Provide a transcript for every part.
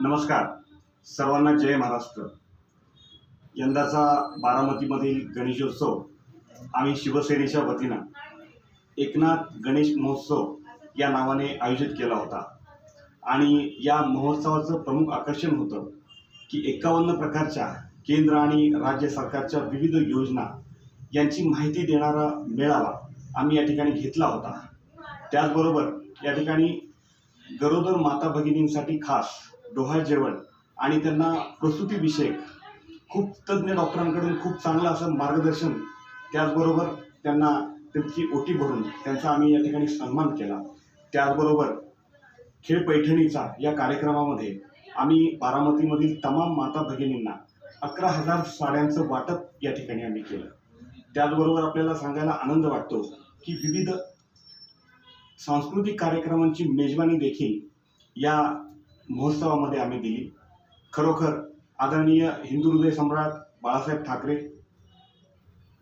नमस्कार. सर्वांना जय महाराष्ट्र. यंदाचा बारामतीमधील गणेशोत्सव आम्ही शिवसेनेच्या वतीनं एकनाथ गणेश महोत्सव या नावाने आयोजित केला होता. आणि या महोत्सवाचं प्रमुख आकर्षण होतं की एकावन्न प्रकारच्या केंद्र आणि राज्य सरकारच्या विविध योजना यांची माहिती देणारा मेळावा आम्ही या ठिकाणी घेतला होता. त्याचबरोबर या ठिकाणी गरोदर माता भगिनींसाठी खास डोहाळ जेवण आणि त्यांना प्रसूतीविषयक खूप तज्ज्ञ डॉक्टरांकडून खूप चांगलं असं मार्गदर्शन त्याचबरोबर त्यांना त्यांची ओटी भरून त्यांचा आम्ही या ठिकाणी सन्मान केला. त्याचबरोबर खेळ पैठणीचा या कार्यक्रमामध्ये आम्ही बारामतीमधील तमाम माता भगिनींना अकरा हजार साड्यांचं वाटप या ठिकाणी आम्ही केलं. त्याचबरोबर आपल्याला सांगायला आनंद वाटतो की विविध सांस्कृतिक कार्यक्रमांची मेजवानी देखील या महोत्सवामध्ये आम्ही दिली खरोखर आदरणीय हिंदू हृदय सम्राट बाळासाहेब ठाकरे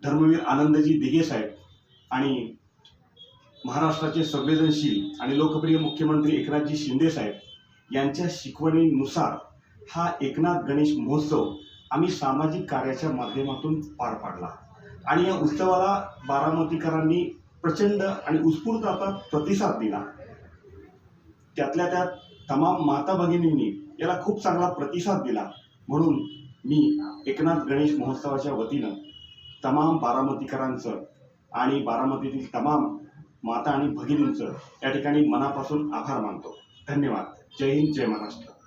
धर्मवीर आनंदजी दिघे साहेब आणि महाराष्ट्राचे संवेदनशील आणि लोकप्रिय मुख्यमंत्री एकनाथजी शिंदे साहेब यांच्या शिकवणीनुसार हा एकनाथ गणेश महोत्सव आम्ही सामाजिक कार्याच्या माध्यमातून पार पाडला. आणि या उत्सवाला बारामतीकरांनी प्रचंड आणि उत्स्फूर्त आता प्रतिसाद दिला. त्यातल्या त्यात तमाम माता भगिनींनी याला खूप चांगला प्रतिसाद दिला. म्हणून मी एकनाथ गणेश महोत्सवाच्या वतीनं तमाम बारामतीकरांचं आणि बारामतीतील तमाम माता आणि भगिनींचं या ठिकाणी मनापासून आभार मानतो. धन्यवाद. जय हिंद जय महाराष्ट्र.